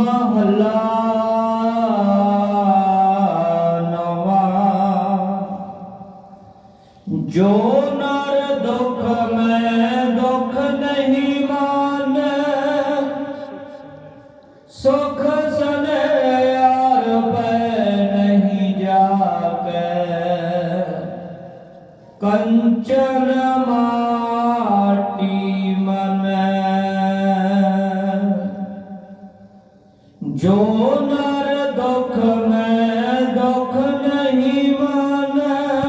ਮਹਲਾ ਨਵਾਂ। ਜੋ ਨਰ ਦੁਖ ਮੈਂ ਦੁੱਖ ਨਹੀਂ ਮਾਨੈ, ਸੁਖ ਸਨੇ ਯਾਰ ਪੈ ਨਹੀਂ ਜਾਕੈ ਕੰਚਨ ਮਾਟੀ ਮਨੈ ਜੋ ਨਰ ਦੁਖ ਮੈਂ ਦੁਖ ਨਹੀਂ ਮਾਨੈ,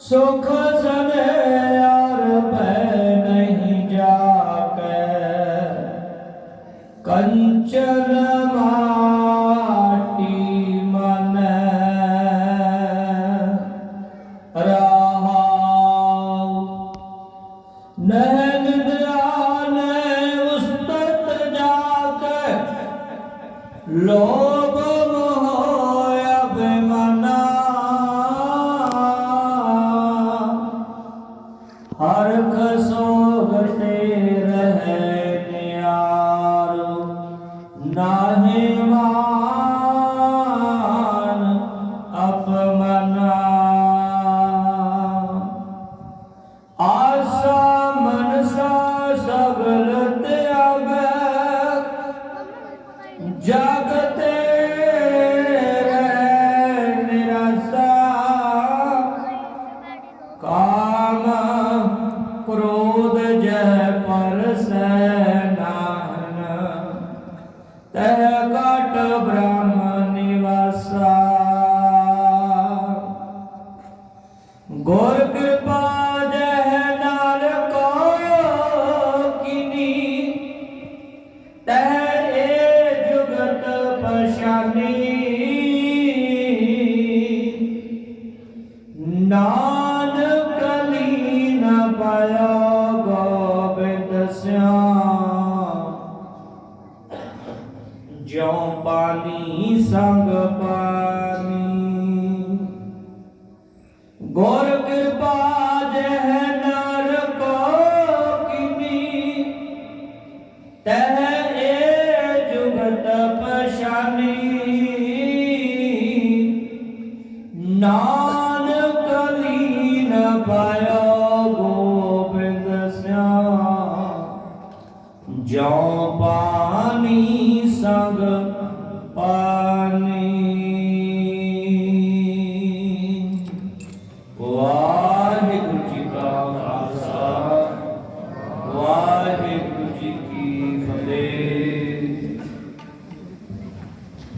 ਸੁਖ ਸਨੇ ਯਾਰ ਪੈ ਨਹੀਂ ਜਾਕੈ ਕੰਚਨ ਮਾਟੀ ਲੋਭ ਮੋਹ ਅਭਿਮਾਨਾ। ਹਰ ਖਸੋਗਤੇ ਰਹੇ ਨਿਆਰ ਨਾਹੀ ਮਾਨ ਅਪਮਨਾ। ਆਸਾ ਮਨਸਾ ਸਗਲ ਤਿਆਗੈ ਕਾਮ ਕ੍ਰੋਧ ਜਹ ਪਰਸੈ ਨਾਹਨ। ਤੈ ਕਟ ਬ੍ਰਹਮ ਨਿਵਾਸਾ। ਗੁਰ ਕਿਰਪਾ ਜਹ ਨਾਲ ਕੋ ਕਿਨੀ। ਤੈ ਏ ਜੁਗਤ ਪਛਾਨੀ। ਲੀਨ ਪਾਇਓ ਗੋਬਿੰਦ ਸਿਆਮ ਜਿਉ ਪਾਣੀ ਸੰਗ ਪਾਣੀ ਗੁਰ ਕਿਰਪਾ ਜਹ ਨਰ ਕੋ ਕਿਨੀ, ਤਹ ਏ ਜੁਗਤ ਪਛਾਨੀ। ਨਾਨਕ ਲੀਨ ਜਿਉ ਪਾਣੀ ਸੰਗ ਪਾਣੀ। ਵਾਹਿਗੁਰੂ ਜੀ ਕਾ ਖਾਲਸਾ ਵਾਹਿਗੁਰੂ ਜੀ ਕੀ